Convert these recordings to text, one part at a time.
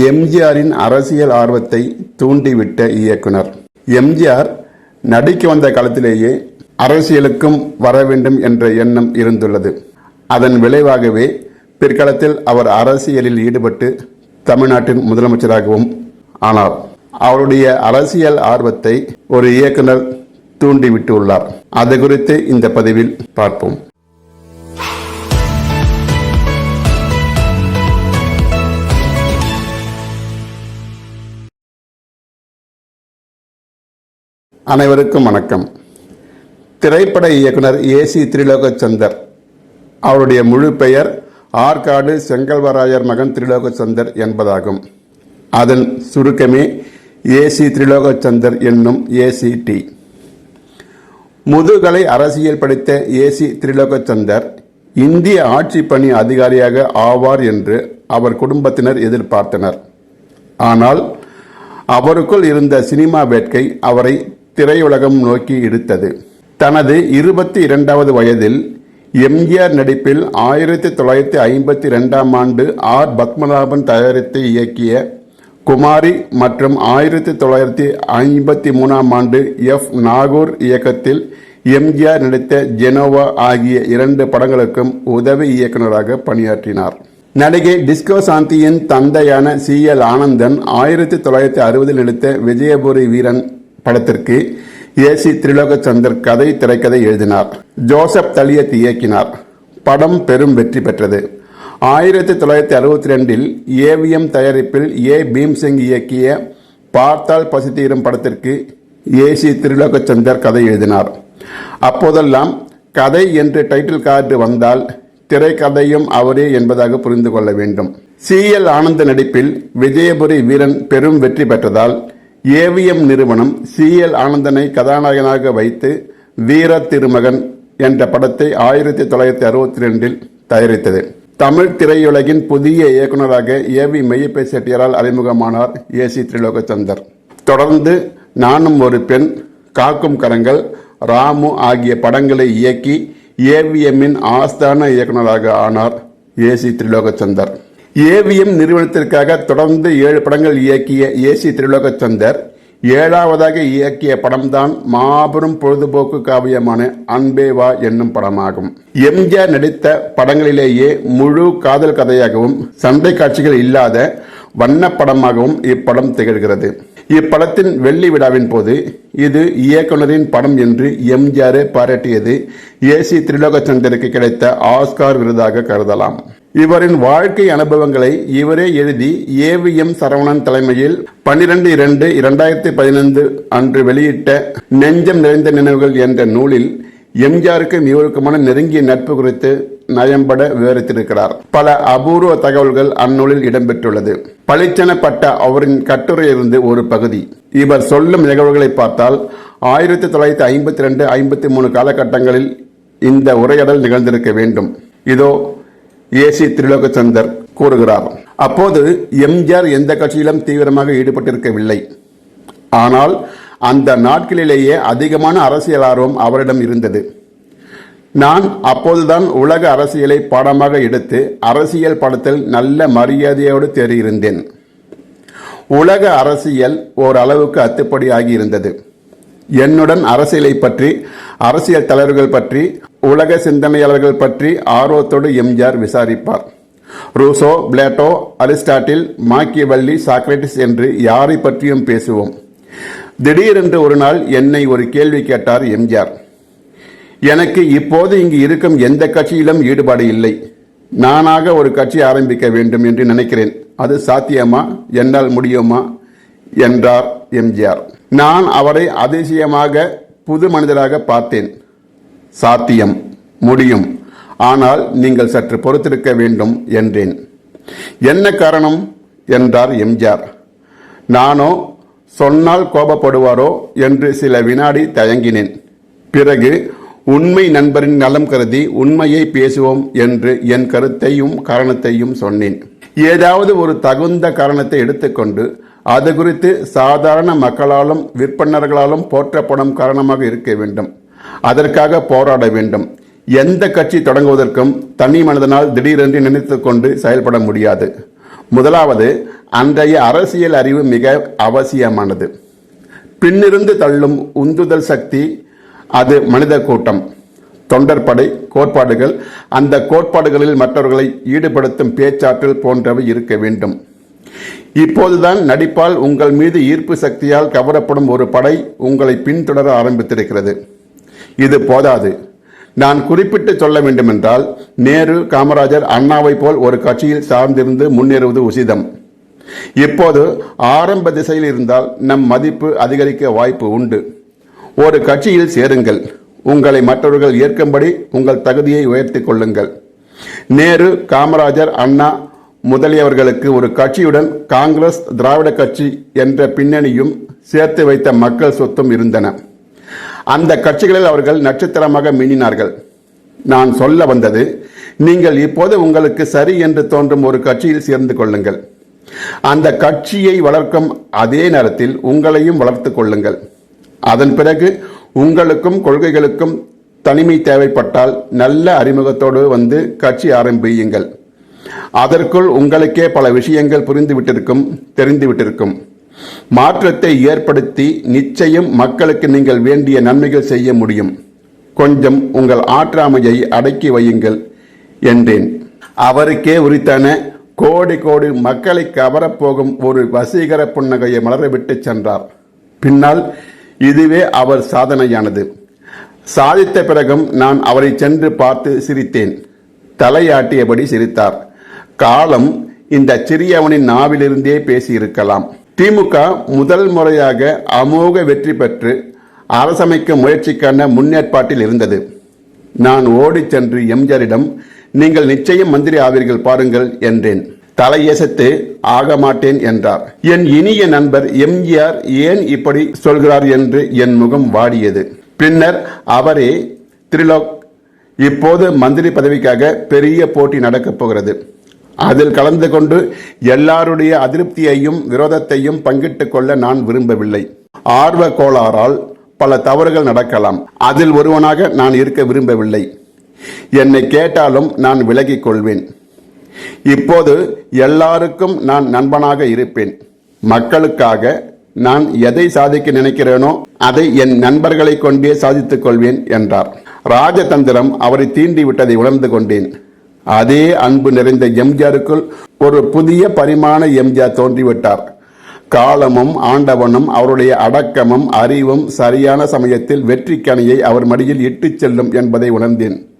எம்ஜிஆரின் அரசியல் ஆர்வத்தை தூண்டிவிட்ட இயக்குனர். எம்ஜிஆர் நடிக்க வந்த காலத்திலேயே அரசியலுக்கும் வர வேண்டும் என்ற எண்ணம் இருந்துள்ளது. அதன் விளைவாகவே பிற்காலத்தில் அவர் அரசியலில் ஈடுபட்டு தமிழ்நாட்டின் முதலமைச்சராகவும் ஆனார். அவருடைய அரசியல் ஆர்வத்தை ஒரு இயக்குனர் தூண்டிவிட்டு உள்ளார். அது குறித்து இந்த பதிவில் பார்ப்போம். அனைவருக்கும் வணக்கம். திரைப்பட இயக்குனர் ஏசி திரிலோகச்சந்தர் அவருடைய முழு பெயர் ஆற்காடு செங்கல்வராயர் மகன் திரிலோகச்சந்தர் என்பதாகும். அதன் சுருக்கமே ஏசி திரிலோகச்சந்தர் என்னும் ஏசிடி முதுகலை அரசியல் படித்த ஏசி திரிலோகச்சந்தர் இந்திய ஆட்சி பணி அதிகாரியாக ஆவார் என்று அவர் குடும்பத்தினர் எதிர்பார்த்தனர். ஆனால் அவருக்குள் இருந்த சினிமா வேட்கை அவரை திரையுலகம் நோக்கி இழுத்தது. தனது இருபத்தி இரண்டாவது வயதில் எம்ஜிஆர் நடிப்பில் ஆயிரத்தி தொள்ளாயிரத்தி ஐம்பத்தி ரெண்டாம் ஆண்டு ஆர். பத்மநாபன் தயாரித்து இயக்கிய குமாரி மற்றும் ஆயிரத்தி தொள்ளாயிரத்தி ஐம்பத்தி மூணாம் ஆண்டு எஃப். நாகூர் இயக்கத்தில் எம்ஜிஆர் நடித்த ஜெனோவா ஆகிய இரண்டு படங்களுக்கும் உதவி இயக்குநராக பணியாற்றினார். நடிகை டிஸ்கோ சாந்தியின் தந்தையான சி. எல். ஆனந்தன் ஆயிரத்தி தொள்ளாயிரத்தி அறுபதில் நடித்த விஜயபுரி வீரன் படத்திற்கு ஏசி திரிலோகச்சந்தர் கதை திரைக்கதை எழுதினார். ஜோசப் தலியத் இயக்கினார். படம் பெரும் வெற்றி பெற்றது. ஆயிரத்தி தொள்ளாயிரத்தி அறுபத்தி ரெண்டில் ஏவிஎம் தயாரிப்பில் ஏ பீம்சிங் இயக்கிய பார்த்தால் பசி தீரும் படத்திற்கு ஏசி திரிலோகச்சந்தர் கதை எழுதினார். அப்போதெல்லாம் கதை என்று டைட்டில் கார்டு வந்தால் திரைக்கதையும் அவரே என்பதாக புரிந்து கொள்ள வேண்டும். சி எல் ஆனந்த நடிப்பில் விஜயபுரி வீரன் பெரும் வெற்றி பெற்றதால் ஏவிஎம் நிறுவனம் சி எல் ஆனந்தனை கதாநாயகனாக வைத்து வீர திருமகன் என்ற படத்தை ஆயிரத்தி தொள்ளாயிரத்தி அறுபத்தி ரெண்டில் தயாரித்தது. தமிழ் திரையுலகின் புதிய இயக்குநராக ஏவி மெய்யப்பை செட்டியாரால் அறிமுகமானார் ஏசி திரிலோகச்சந்தர். தொடர்ந்து நானும் ஒரு பெண் காக்கும் கரங்கள் ராமு ஆகிய படங்களை இயக்கி ஏவிஎம்மின் ஆஸ்தான இயக்குநராக ஆனார் ஏசி திரிலோகச்சந்தர். ஏவிஎம் நிறுவனத்திற்காக தொடர்ந்து ஏழு படங்கள் இயக்கிய ஏசி திரிலோகச்சந்தர் ஏழாவதாக இயக்கிய படம்தான் மாபெரும் பொழுதுபோக்கு காவியமான அன்பே வா என்னும் படமாகும். எம்ஜிஆர் நடித்த படங்களிலேயே முழு காதல் கதையாகவும் சண்டை காட்சிகள் இல்லாத வண்ணப்படமாகவும் இப்படம் திகழ்கிறது. இப்படத்தின் வெள்ளி விழாவின் போது இது இயக்குனரின் படம் என்று எம்ஜிஆர் பாராட்டியது ஏசி திரிலோகச்சந்தருக்கு கிடைத்த ஆஸ்கார் விருதாக கருதலாம். இவரின் வாழ்க்கை அனுபவங்களை இவரே எழுதி ஏவிஎம் சரவணன் தலைமையில் பன்னிரண்டு இரண்டு இரண்டாயிரத்தி பதினைந்து அன்று வெளியிட்ட நெஞ்சம் நிறைந்த நினைவுகள் என்ற நூலில் எம்ஜிஆருக்கும் இவருக்குமான நெருங்கிய நட்பு குறித்து நயம்பட விவரித்திருக்கிறார். பல அபூர்வ தகவல்கள் அந்நூலில் இடம்பெற்றுள்ளது. பளிச்செனப்பட்ட அவரின் கட்டுரையிலிருந்து ஒரு பகுதி. இவர் சொல்லும் நிகழ்வுகளை பார்த்தால் ஆயிரத்தி தொள்ளாயிரத்தி ஐம்பத்தி ரெண்டு ஐம்பத்தி மூணு காலகட்டங்களில் இந்த உரையாடல் நிகழ்ந்திருக்க வேண்டும். இதோ ஏசி திரிலோகச்சந்தர் கூறுகிறார். அப்போது எம்ஜிஆர் எந்த கட்சியிலும் தீவிரமாக ஈடுபட்டிருக்கவில்லை. ஆனால் அந்த நாட்களிலேயே அதிகமான அரசியல் ஆர்வம் அவரிடம் இருந்தது. நான் அப்போதுதான் உலக அரசியலை பாடமாக எடுத்து அரசியல் படத்தில் நல்ல மரியாதையோடு தேறியிருந்தேன் உலக அரசியல் ஓரளவுக்கு அத்துப்படி ஆகியிருந்தது. என்னுடன் அரசியலை பற்றி அரசியல் தலைவர்கள் பற்றி உலக சிந்தனையாளர்கள் பற்றி ஆர்வத்தோடு MGR விசாரிப்பார். Rousseau Plato Aristotle Machiavelli Socrates என்று யாரை பற்றியும் பேசுவோம். திடீரென்று ஒரு நாள் என்னை ஒரு கேள்வி கேட்டார் எம்ஜிஆர். எனக்கு இப்போது இங்கு இருக்கும் எந்த கட்சியிலும் ஈடுபாடு இல்லை. நானாக ஒரு கட்சி ஆரம்பிக்க வேண்டும் என்று நினைக்கிறேன். அது சாத்தியமா? என்னால் முடியுமா? என்றார் எம்ஜிஆர். நான் அவரை அதிசயமாக புது மனிதராக பார்த்தேன். சாத்தியம் முடியும். ஆனால் நீங்கள் சற்று பொறுத்திருக்க வேண்டும் என்றேன். என்ன காரணம்? என்றார் எம்ஜிஆர். நானோ சொன்னால் கோபப்படுவாரோ என்று சில வினாடி தயங்கினேன். பிறகு உண்மை நண்பரின் நலம் கருதி உண்மையை பேசுவோம் என்று என் கருத்தையும் காரணத்தையும் சொன்னேன். ஏதாவது ஒரு தகுந்த காரணத்தை எடுத்துக்கொண்டு அது குறித்து சாதாரண மக்களாலும் விற்பனர்களாலும் போற்றப்படும் காரணமாக இருக்க வேண்டும். அதற்காக போராட வேண்டும். எந்த கட்சி தொடங்குவதற்கும் தனி மனிதனால் திடீரென்று நினைத்து கொண்டு செயல்பட முடியாது. முதலாவது அன்றைய அரசியல் அறிவு மிக அவசியமானது. பின்னிருந்து தள்ளும் உந்துதல் சக்தி அது மனித கூட்டம். தொண்டர்படை கோட்பாடுகள் அந்த கோட்பாடுகளில் மற்றவர்களை ஈடுபடுத்தும் பேச்சாற்றல் போன்றவை இருக்க வேண்டும். இப்போதுதான் நடிப்பால் உங்கள் மீது ஈர்ப்பு சக்தியால் கவரப்படும் ஒரு படை உங்களை பின்தொடர ஆரம்பித்திருக்கிறது. இது போதாது. நான் குறிப்பிட்டு சொல்ல வேண்டுமென்றால் நேரு காமராஜர் அண்ணாவை போல் ஒரு கட்சியில் சார்ந்திருந்து முன்னேறுவது உசிதம். இப்போது ஆரம்ப திசையில் இருந்தால் நம் மதிப்பு அதிகரிக்க வாய்ப்பு உண்டு. ஒரு கட்சியில் சேருங்கள். உங்களை மற்றவர்கள் ஏற்கும்படி உங்கள் தகுதியை உயர்த்திக் கொள்ளுங்கள். நேரு காமராஜர் அண்ணா முதலியவர்களுக்கு ஒரு கட்சியுடன் காங்கிரஸ் திராவிட கட்சி என்ற பின்னணியும் சேர்த்து வைத்த மக்கள் சொத்தும் இருந்தன. அந்த கட்சிகளில் அவர்கள் நட்சத்திரமாக மின்னினார்கள். நான் சொல்ல வந்தது நீங்கள் இப்போது உங்களுக்கு சரி என்று தோன்றும் ஒரு கட்சியில் சேர்ந்து கொள்ளுங்கள். அந்த கட்சியை வளர்க்கும் அதே நேரத்தில் உங்களையும் வளர்த்துக் கொள்ளுங்கள். அதன் பிறகு உங்களுக்கும் கொள்கைகளுக்கும் தனிமை தேவைப்பட்டால் நல்ல அறிமுகத்தோடு வந்து கட்சி ஆரம்பியுங்கள். அதற்குள் உங்களுக்கே பல விஷயங்கள் புரிந்துவிட்டிருக்கும் தெரிந்துவிட்டிருக்கும். மாற்றத்தை ஏற்படுத்தி நிச்சயம் மக்களுக்கு நீங்கள் வேண்டிய நன்மைகள் செய்ய முடியும். கொஞ்சம் உங்கள் ஆற்றாமையை அடக்கி வையுங்கள் என்றேன். அவருக்கே உரித்தான கோடி கோடி மக்களை கவரப்போகும் ஒரு வசீகர புன்னகையை மலரவிட்டு சென்றார். பின்னால் இதுவே அவர் சாதனையானது. சாதித்த பிறகும் நான் அவரை சென்று பார்த்து சிரித்தேன். தலையாட்டியபடி சிரித்தார். காலம் இந்த சிறியவனின் நாவிலிருந்தே பேசியிருக்கலாம். திமுக முதல் முறையாக அமோக வெற்றி பெற்று அரசமைக்கும் முயற்சிக்கான முன்னேற்பாட்டில் இருந்தது. நான் ஓடிச் சென்று எம்ஜிஆரிடம் நீங்கள் நிச்சயம் மந்திரி ஆவீர்கள் பாருங்கள் என்றேன். தலையசத்து ஆக மாட்டேன் என்றார். என் இனிய நண்பர் எம்ஜிஆர் ஏன் இப்படி சொல்கிறார் என்று என் முகம் வாடியது. பின்னர் அவரே திரிலோக் இப்போது மந்திரி பதவிக்காக பெரிய போட்டி நடக்கப் போகிறது. அதில் கலந்து கொண்டு எல்லாருடைய அதிருப்தியையும் விரோதத்தையும் பங்கிட்டுக் கொள்ள நான் விரும்பவில்லை. ஆர்வ கோளாறால் பல தவறுகள் நடக்கலாம். அதில் ஒருவனாக நான் இருக்க விரும்பவில்லை. என்னை கேட்டாலும் நான் விலகிக் கொள்வேன். இப்போது எல்லாருக்கும் நான் நண்பனாக இருப்பேன். மக்களுக்காக நான் எதை சாதிக்க நினைக்கிறேனோ அதை என் நண்பர்களை கொண்டே சாதித்துக் கொள்வேன் என்றார். ராஜதந்திரம் அவரை தீண்டி விட்டதை உணர்ந்து கொண்டேன். அதே அன்பு நிறைந்த எம்ஜிஆருக்குள் ஒரு புதிய பரிமாண எம்ஜிஆர் தோன்றிவிட்டார். காலமும் ஆண்டவனும் அவருடைய அடக்கமும் அறிவும் சரியான சமயத்தில் வெற்றி அவர் மடியில் இட்டுச் செல்லும் என்பதை உணர்ந்தேன்.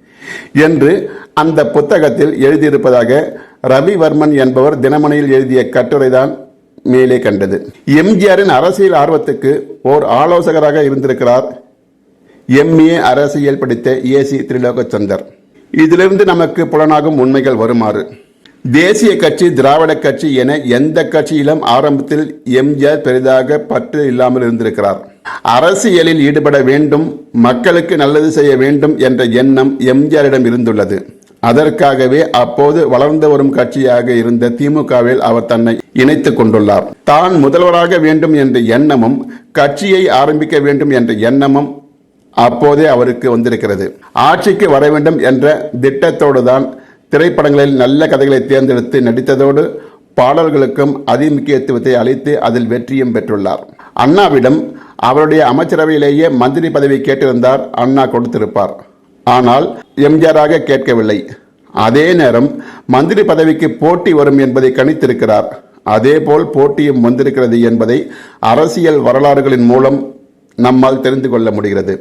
என்று அந்த புத்தகத்தில் எழுதியிருப்பதாக ரவிவர்மன் என்பவர் தினமணியில் எழுதிய கட்டுரைதான் மேலே கண்டது. எம்ஜிஆரின் அரசியல் ஆர்வத்துக்கு ஓர் ஆலோசகராக இருந்திருக்கிறார் எம்ஏ அரசியல் படித்த ஏசி திரிலோகச்சந்தர். இதிலிருந்து நமக்கு புலனாகும் உண்மைகள் வருமாறு. தேசிய கட்சி திராவிட கட்சி என எந்த கட்சியிலும் ஆரம்பத்தில் எம்ஜிஆர் பெரிதாக பற்று இல்லாமல் இருந்திருக்கிறார். அரசியலில் ஈடுபட வேண்டும் மக்களுக்கு நல்லது செய்ய வேண்டும் என்ற எண்ணம் எம்ஜிஆரிடம் இருந்துள்ளது. அதற்காகவே அப்போது வளர்ந்து வரும் கட்சியாக இருந்த திமுகவில் அவர் தன்னை இணைத்துக் கொண்டுள்ளார். தான் முதல்வராக வேண்டும் என்ற எண்ணமும் கட்சியை ஆரம்பிக்க வேண்டும் என்ற எண்ணமும் அப்போதே அவருக்கு வந்திருக்கிறது. ஆட்சிக்கு வர வேண்டும் என்ற திட்டத்தோடு தான் திரைப்படங்களில் நல்ல கதைகளை தேர்ந்தெடுத்து நடித்ததோடு பாடல்களுக்கும் அதிமுக்கியத்துவத்தை அளித்து அதில் வெற்றியும் பெற்றுள்ளார். அண்ணாவிடம் அவருடைய அமைச்சரவையிலேயே மந்திரி பதவி கேட்டிருந்தார் அண்ணா கொடுத்திருப்பார். ஆனால் எம்ஜிஆராக கேட்கவில்லை. அதே நேரம் மந்திரி பதவிக்கு போட்டி வரும் என்பதை கணித்திருக்கிறார். அதேபோல் போட்டியும் வந்திருக்கிறது என்பதை அரசியல் வரலாறுகளின் மூலம் நம்மால் தெரிந்து கொள்ள முடிகிறது.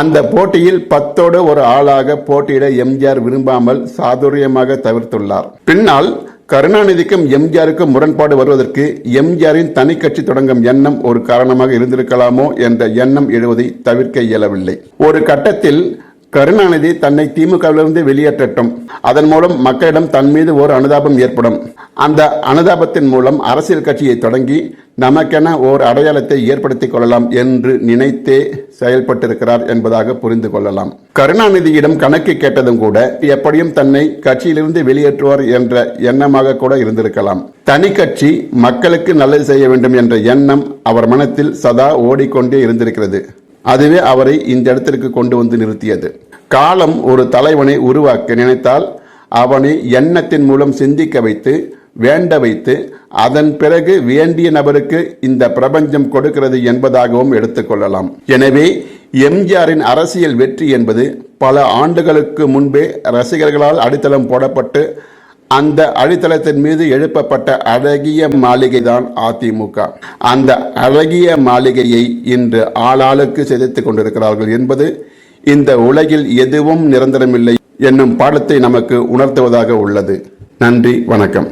அந்த போட்டியில் பத்தோடு ஒரு ஆளாக போட்டியிட எம்ஜிஆர் விரும்பாமல் சாதுரியமாக தவிர்த்துள்ளார். பின்னால் கருணாநிதிக்கும் எம்ஜிஆருக்கும் முரண்பாடு வருவதற்கு எம்ஜிஆரின் தனி கட்சி தொடங்கும் எண்ணம் ஒரு காரணமாக இருந்திருக்கலாமோ என்ற எண்ணம் எழுவதை தவிர்க்க இயலவில்லை. ஒரு கட்டத்தில் கருணாநிதி தன்னை திமுகவிலிருந்து வெளியேற்றட்டும். அதன் மூலம் மக்களிடம் தன் மீது ஒரு அனுதாபம் ஏற்படும். அந்த அனுதாபத்தின் மூலம் அரசியல் கட்சியை தொடங்கி நமக்கென ஓர் அடையாளத்தை ஏற்படுத்திக் கொள்ளலாம் என்று நினைத்தே செயல்பட்டிருக்கிறார் என்பதாக புரிந்து கொள்ளலாம். கருணாநிதியிடம் கணக்கு கேட்டதும் கூட எப்படியும் தன்னை கட்சியிலிருந்து வெளியேற்றுவார் என்ற எண்ணமாக கூட இருந்திருக்கலாம். தனி கட்சி மக்களுக்கு நல்லது செய்ய வேண்டும் என்ற எண்ணம் அவர் மனத்தில் சதா ஓடிக்கொண்டே இருந்திருக்கிறது. அதுவே அவரை இந்த இடத்திற்கு கொண்டு வந்து நிறுத்தியது. காலம் ஒரு தலைவனை உருவாக்க நினைத்தால் அவனை எண்ணத்தின் மூலம் சிந்திக்க வைத்து வேண்ட வைத்து அதன் பிறகு வேண்டிய நபருக்கு இந்த பிரபஞ்சம் கொடுக்கிறது என்பதாகவும் எடுத்துக்கொள்ளலாம் எனவே எம்ஜிஆரின் அரசியல் வெற்றி என்பது பல ஆண்டுகளுக்கு முன்பே ரசிகர்களால் அடித்தளம் போடப்பட்டு அந்த அடித்தளத்தின் மீது எழுப்பப்பட்ட அழகிய மாளிகை தான் அதிமுக. அந்த அழகிய மாளிகையை இன்று ஆளாளுக்கு சிதைத்துக் கொண்டிருக்கிறார்கள் என்பது இந்த உலகில் எதுவும் நிரந்தரமில்லை என்னும் பாடத்தை நமக்கு உணர்த்துவதாக உள்ளது. நன்றி வணக்கம்.